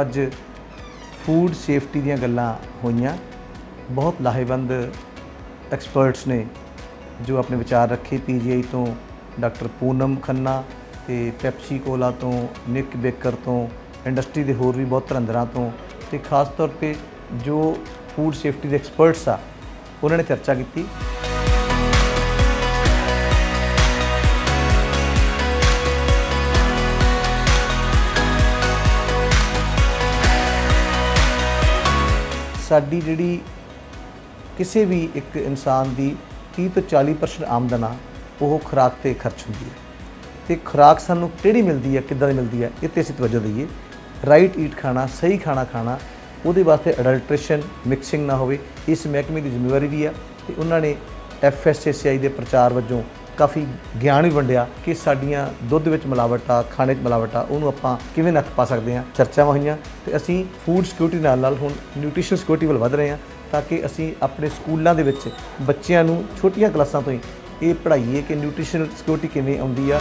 ਅੱਜ food safety ਦੀਆਂ ਗੱਲਾਂ ਹੋਈਆਂ। ਬਹੁਤ ਲਾਹੇਵੰਦ ਐਕਸਪਰਟਸ ਨੇ ਜੋ ਆਪਣੇ ਵਿਚਾਰ ਰੱਖੇ। ਪੀਜੀਆਈ ਤੋਂ ਡਾਕਟਰ ਪੂਨਮ ਖੰਨਾ ਤੇ ਪੈਪਸੀ ਕੋਲਾ ਤੋਂ ਨਿਕ ਬੇਕਰ ਤੋਂ ਇੰਡਸਟਰੀ ਦੇ ਹੋਰ ਵੀ ਬਹੁਤ ਧਰੰਦਰਾਂ ਤੋਂ ਤੇ ਖਾਸ ਤੌਰ ਤੇ ਜੋ ਫੂਡ ਸੇਫਟੀ ਦੇ ਐਕਸਪਰਟਸ ਆ, ਉਹਨਾਂ ਨੇ ਚਰਚਾ ਕੀਤੀ। ਸਾਡੀ ਜਿਹੜੀ ਕਿਸੇ ਵੀ ਇੱਕ ਇਨਸਾਨ ਦੀ 30 ਤੋਂ 40% ਆਮਦਨ ਆ, ਉਹ ਖੁਰਾਕ ਤੇ ਖਰਚ ਹੁੰਦੀ ਹੈ। ਤੇ ਖੁਰਾਕ ਸਾਨੂੰ ਕਿਹੜੀ ਮਿਲਦੀ ਹੈ, ਕਿੱਦਾਂ ਦੀ ਮਿਲਦੀ ਹੈ, ਇਹ ਤੇ ਅਸੀਂ ਤਵੱਜੋ ਦਈਏ। ਰਾਈਟ ਈਟ ਖਾਣਾ, ਸਹੀ ਖਾਣਾ ਖਾਣਾ, ਉਹਦੇ ਵਾਸਤੇ ਅਡਲਟ੍ਰੇਸ਼ਨ ਮਿਕਸਿੰਗ ਨਾ ਹੋਵੇ, ਇਸ ਮਹਿਕਮੇ ਦੀ ਜ਼ਿੰਮੇਵਾਰੀ ਵੀ ਆ ਤੇ ਉਹਨਾਂ ਨੇ ਐਫਐਸਐਸਆਈ ਦੇ ਪ੍ਰਚਾਰ ਵਜੋਂ ਕਾਫੀ ਗਿਆਨ ਵੀ ਵੰਡਿਆ ਕਿ ਸਾਡੀਆਂ ਦੁੱਧ ਵਿੱਚ ਮਿਲਾਵਟ ਆ, ਖਾਣੇ 'ਚ ਮਿਲਾਵਟ ਆ, ਉਹਨੂੰ ਆਪਾਂ ਕਿਵੇਂ ਨੱਥ ਪਾ ਸਕਦੇ ਹਾਂ? ਚਰਚਾਵਾਂ ਹੋਈਆਂ ਤੇ ਅਸੀਂ ਫੂਡ ਸਿਕਿਉਰਿਟੀ ਨਾਲ ਨਾਲ ਹੁਣ ਨਿਊਟ੍ਰੀਸ਼ਨ ਸਿਕਿਉਰਿਟੀ ਵੱਲ ਵਧ ਰਹੇ ਹਾਂ ਤਾਂ ਕਿ ਅਸੀਂ ਆਪਣੇ ਸਕੂਲਾਂ ਦੇ ਵਿੱਚ ਬੱਚਿਆਂ ਨੂੰ ਛੋਟੀਆਂ ਕਲਾਸਾਂ ਤੋਂ ਹੀ ਇਹ ਪੜ੍ਹਾਈਏ ਕਿ ਨਿਊਟ੍ਰੀਸ਼ਨ ਸਿਕਿਉਰਿਟੀ ਕਿਵੇਂ ਆਉਂਦੀ ਆ।